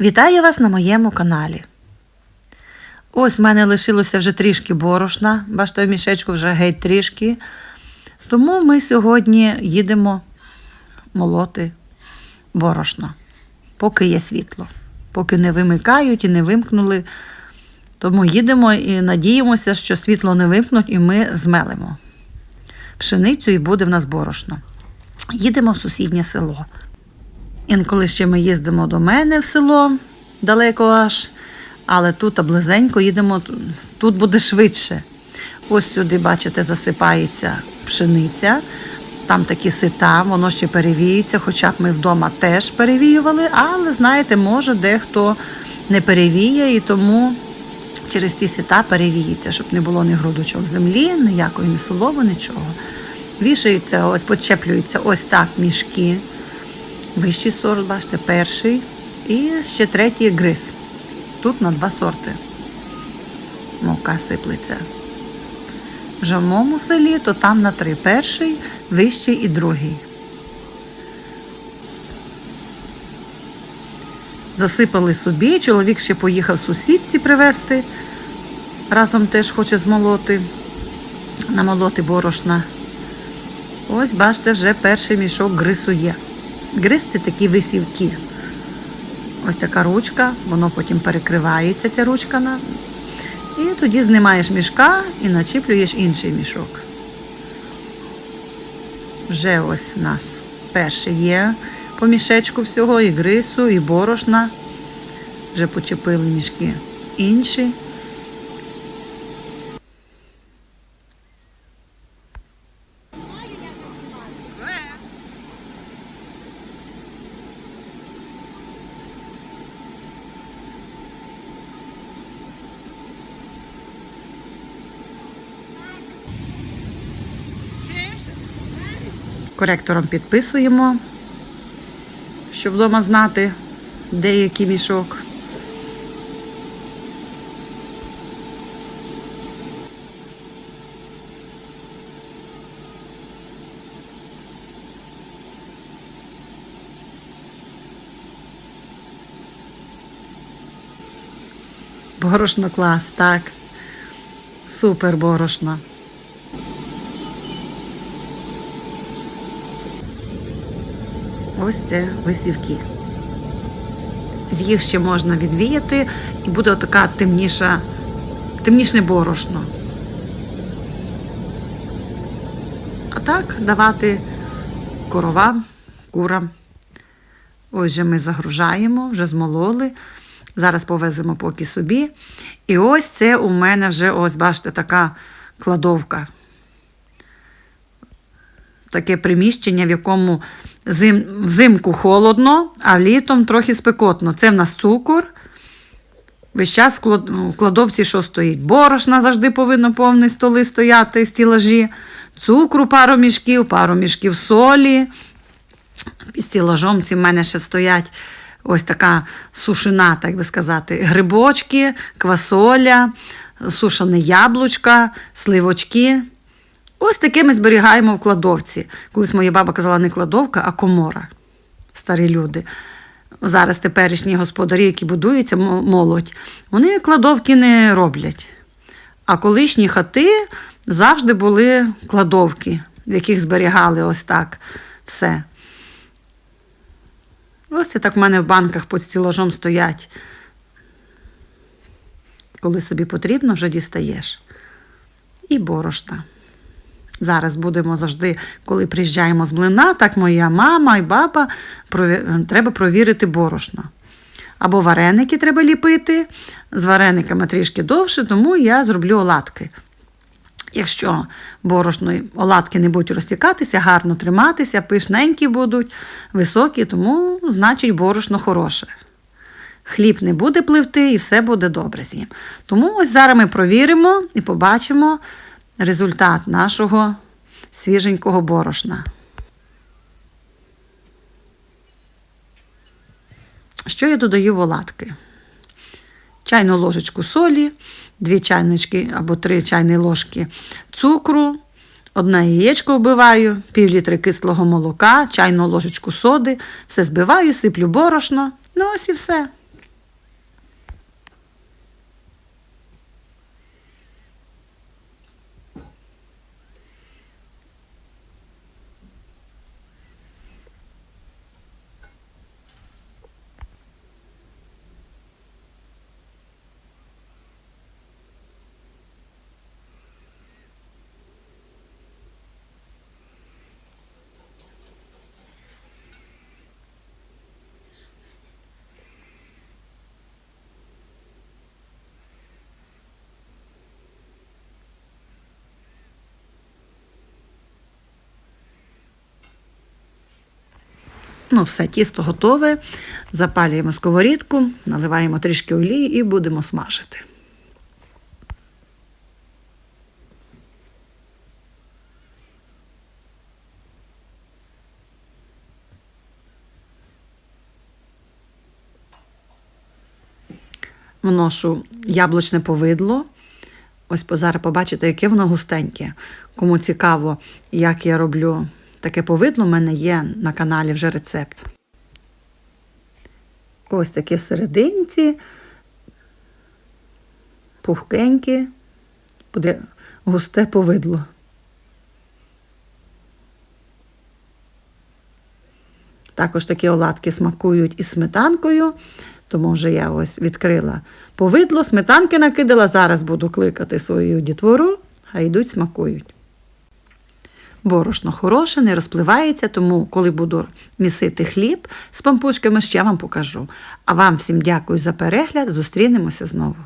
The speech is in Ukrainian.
Вітаю вас на моєму каналі. Ось в мене лишилося вже трішки борошна, бачите, в мішечку вже геть трішки. Тому ми сьогодні їдемо молоти борошно, поки є світло, поки не вимикають і не вимкнули. Тому їдемо і надіємося, що світло не вимкнуть, і ми змелимо пшеницю і буде в нас борошно. Їдемо в сусіднє село. Інколи ще ми їздимо до мене в село, далеко аж, але тут близенько їдемо, тут буде швидше. Ось сюди, бачите, засипається пшениця, там такі сита, воно ще перевіюється, хоча б ми вдома теж перевіювали, але, знаєте, може дехто не перевіє і тому через ці сита перевіються, щоб не було ні грудочок землі, ніякої ні соломи, нічого. Вішаються, ось почеплюються ось так мішки. Вищий сорт, бачите, перший. І ще третій гриз. Тут на два сорти. Мука сиплеться. В моєму селі, то там на три. Перший, вищий і другий. Засипали собі. Чоловік ще поїхав сусідці привезти. Разом теж хоче змолоти, намолоти борошна. Ось, бачите, вже перший мішок грису є. Гриз це такі висівки. Ось така ручка, воно потім перекривається, ця ручка. на- І тоді знімаєш мішка і начіплюєш інший мішок. Вже ось у нас перший є по мішечку всього, і грису, і борошна. Вже почепили мішки інші. Коректором підписуємо, щоб вдома знати, де який мішок. Борошно клас, так. Супер борошно. Ось це висівки. З їх ще можна відвіяти, і буде така темніша, темнішне борошно. А так давати коровам, курам. Ось же ми загружаємо, вже змололи. Зараз повеземо поки собі. І ось це у мене вже, ось, бачите, така кладовка. Таке приміщення, в якому зим, взимку холодно, а літом трохи спекотно. Це в нас цукор. Весь час в кладовці, що стоїть? Борошна завжди повинно повні столи стояти, стілажі, цукру пару мішків, пару мішків солі. Під стілажом ці в мене ще стоять ось така сушина, так би сказати, грибочки, квасоля, сушене яблучка, сливочки. Ось таке ми зберігаємо в кладовці. Колись моя баба казала не кладовка, а комора. Старі люди. Зараз теперішні господарі, які будуються, молодь, вони кладовки не роблять. А колишні хати завжди були кладовки, в яких зберігали ось так все. Ось це так в мене в банках під стілажом стоять. Коли собі потрібно, вже дістаєш. І борошна. Зараз будемо завжди, коли приїжджаємо з млина, так моя мама і баба треба провірити борошно. Або вареники треба ліпити. З варениками трішки довше, тому я зроблю оладки. Якщо борошно оладки не будуть розтікатися, гарно триматися, пишненькі будуть, високі, тому значить борошно хороше. Хліб не буде пливти і все буде добре з ним. Тому ось зараз ми провіримо і побачимо результат нашого свіженького борошна. Що я додаю в оладки? Чайну ложечку солі, дві чайнички або три чайні ложки цукру, одне яєчко вбиваю, пів літри кислого молока, чайну ложечку соди, все збиваю, сиплю борошно. Ну ось і все. Ну, все, тісто готове. Запалюємо сковорідку, наливаємо трішки олії і будемо смажити. Вношу яблучне повидло. Ось зараз побачите, яке воно густеньке. Кому цікаво, як я роблю таке повидло, у мене є на каналі вже рецепт. Ось таке в серединці, пухкеньке, буде густе повидло. Також такі оладки смакують із сметанкою, тому вже я ось відкрила повидло, сметанки накидала. Зараз буду кликати свою дітвору, а йдуть смакують. Борошно хороше, не розпливається, тому коли буду місити хліб з пампушками, ще вам покажу. А вам всім дякую за перегляд. Зустрінемося знову.